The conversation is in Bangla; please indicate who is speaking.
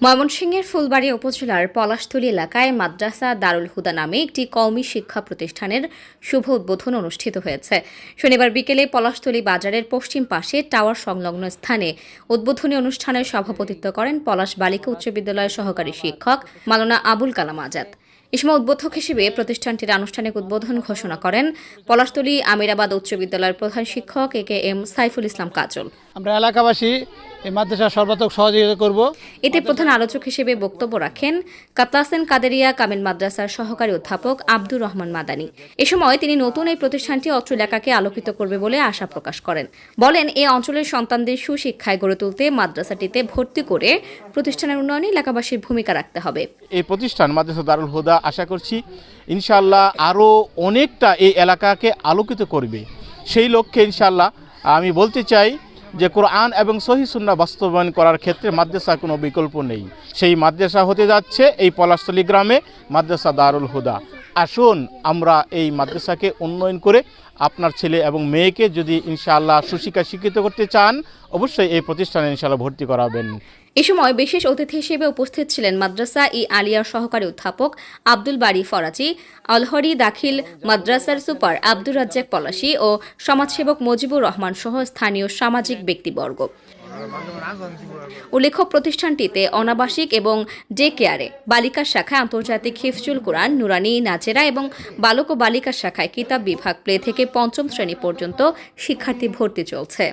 Speaker 1: ময়মনসিংহের ফুলবাড়ী উপজেলার পলাশতলী এলাকায় মাদ্রাসা দারুল হুদা নামে একটি কওমি শিক্ষা প্রতিষ্ঠানের শুভ উদ্বোধন অনুষ্ঠিত হয়েছে। শনিবার বিকেলে পলাশতলী বাজারের পশ্চিম পাশে টাওয়ার সংলগ্ন স্থানে উদ্বোধনী অনুষ্ঠানের সভাপতিত্ব করেন পলাশ বালিকা উচ্চ বিদ্যালয়ের সহকারী শিক্ষক মালানা আবুল কালাম আজাদ। এ উদ্বোধক হিসেবে প্রতিষ্ঠানটির আনুষ্ঠানিক উদ্বোধন ঘোষণা করেন পলাশতলী আমিরাবাদ উচ্চ বিদ্যালয়ের প্রধান শিক্ষক এ কে এম সাইফুল ইসলাম কাজল।
Speaker 2: আমরা এলাকাবাসী এই মাদ্রাসা সর্বাত্মক সহযোগিতা করব।
Speaker 1: এতে প্রধান আলোচক হিসেবে বক্তব্য রাখেন কাতলাসেন কাদেরিয়া কামিল মাদ্রাসার সহকারী অধ্যাপক আব্দুর রহমান মাদানি। এ সময় তিনি নতুন এই প্রতিষ্ঠানটি অত্র এলাকাকে আলোকিত করবে বলে আশা প্রকাশ করেন। বলেন এই অঞ্চলের সন্তানদের সুশিক্ষায় গড়ে তুলতে মাদ্রাসাটিতে ভর্তি করে প্রতিষ্ঠানের উন্নয়নে এলাকাবাসীর ভূমিকা রাখতে হবে।
Speaker 3: এই প্রতিষ্ঠান মাদ্রাসা দারুল হুদা আশা করছি ইনশাল্লাহ আরও অনেকটা এই এলাকাকে আলোকিত করবে। সেই লক্ষ্যে ইনশাল্লাহ আমি বলতে চাই যে কোরআন এবং সহি সুন্না বাস্তবায়ন করার ক্ষেত্রে মাদ্রাসা কোনো বিকল্প নেই। সেই মাদ্রাসা হতে যাচ্ছে এই পলাশতলী গ্রামে, মাদ্রাসা দারুল হুদা। আসুন, আমরা এই মাদ্রাসাকে উন্নয়ন করে আপনার ছেলে এবং মেয়েকে যদি ইনশাআল্লাহ সুশিক্ষা শিক্ষিত করতে চান, অবশ্যই এই প্রতিষ্ঠানে ইনশাআল্লাহ ভর্তি করাবেন।
Speaker 1: এ সময় বিশেষ অতিথি হিসেবে উপস্থিত ছিলেন মাদ্রাসা ই আলিয়ার সহকারী অধ্যাপক আব্দুল বাড়ি ফরাজি অলহরি দাখিল মাদ্রাসার সুপার আব্দুর রাজ্জাক পলাশি ও সমাজসেবক মুজিবুর রহমান সহ স্থানীয় সামাজিক ব্যক্তিবর্গ। উল্লেখ্য প্রতিষ্ঠানটিতে অনাবাসিক এবং ডে কেয়ারে বালিকার শাখায় আন্তর্জাতিক হিফজুল কোরআন, নুরানি নাচেরা এবং বালক ও বালিকার শাখায় কিতাব বিভাগ প্লে থেকে পঞ্চম শ্রেণি পর্যন্ত শিক্ষার্থী ভর্তি চলছে।